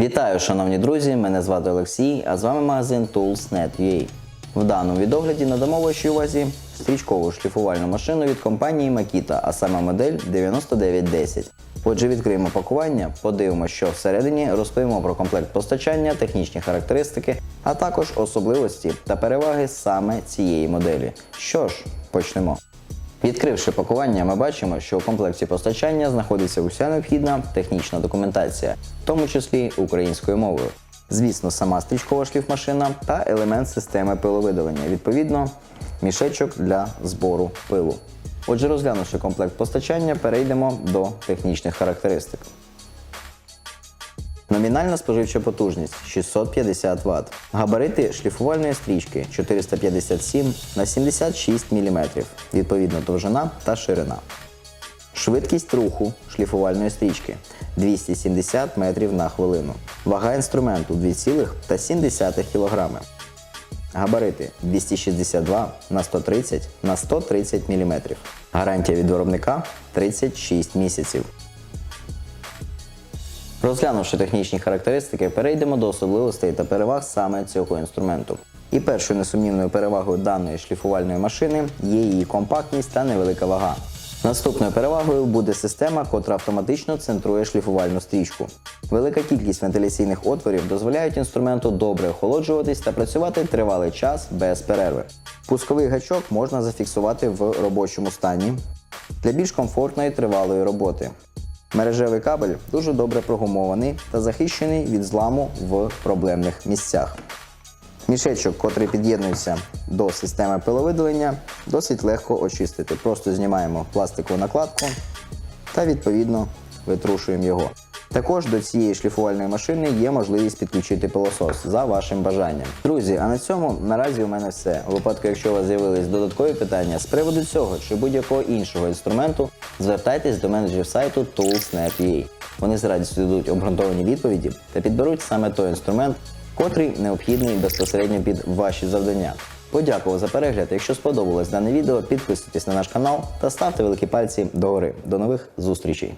Вітаю, шановні друзі! Мене звати Олексій, а з вами магазин Tools.net.ua. В даному відогляді надамо вашій увазі стрічкову шліфувальну машину від компанії Makita, а саме модель 9910. Отже, відкриємо пакування, подивимося, що всередині, розповімо про комплект постачання, технічні характеристики, а також особливості та переваги саме цієї моделі. Що ж, почнемо. Відкривши пакування, ми бачимо, що у комплекті постачання знаходиться уся необхідна технічна документація, в тому числі українською мовою. Звісно, сама стрічкова шліфмашина та елемент системи пиловидалення, відповідно, мішечок для збору пилу. Отже, розглянувши комплект постачання, перейдемо до технічних характеристик. Номінальна споживча потужність 650 Вт. Габарити шліфувальної стрічки 457 на 76 мм, відповідно довжина та ширина. Швидкість руху шліфувальної стрічки 270 метрів на хвилину. Вага інструменту 2,7 кг. Габарити 262 на 130 на 130 мм. Гарантія від виробника 36 місяців. Розглянувши технічні характеристики, перейдемо до особливостей та переваг саме цього інструменту. І першою несумнівною перевагою даної шліфувальної машини є її компактність та невелика вага. Наступною перевагою буде система, котра автоматично центрує шліфувальну стрічку. Велика кількість вентиляційних отворів дозволяють інструменту добре охолоджуватись та працювати тривалий час без перерви. Пусковий гачок можна зафіксувати в робочому стані для більш комфортної тривалої роботи. Мережевий кабель дуже добре прогумований та захищений від зламу в проблемних місцях. Мішечок, котрий під'єднується до системи пиловидалення, досить легко очистити. Просто знімаємо пластикову накладку та відповідно витрушуємо його. Також до цієї шліфувальної машини є можливість підключити пилосос за вашим бажанням. Друзі, а на цьому наразі у мене все. У випадку, якщо у вас з'явились додаткові питання з приводу цього чи будь-якого іншого інструменту, звертайтесь до менеджерів сайту Tools.net.ua. Вони з радістю дадуть обґрунтовані відповіді та підберуть саме той інструмент, котрий необхідний безпосередньо під ваші завдання. Подякував за перегляд. Якщо сподобалось дане відео, підписуйтесь на наш канал та ставте великі пальці догори. До нових зустрічей!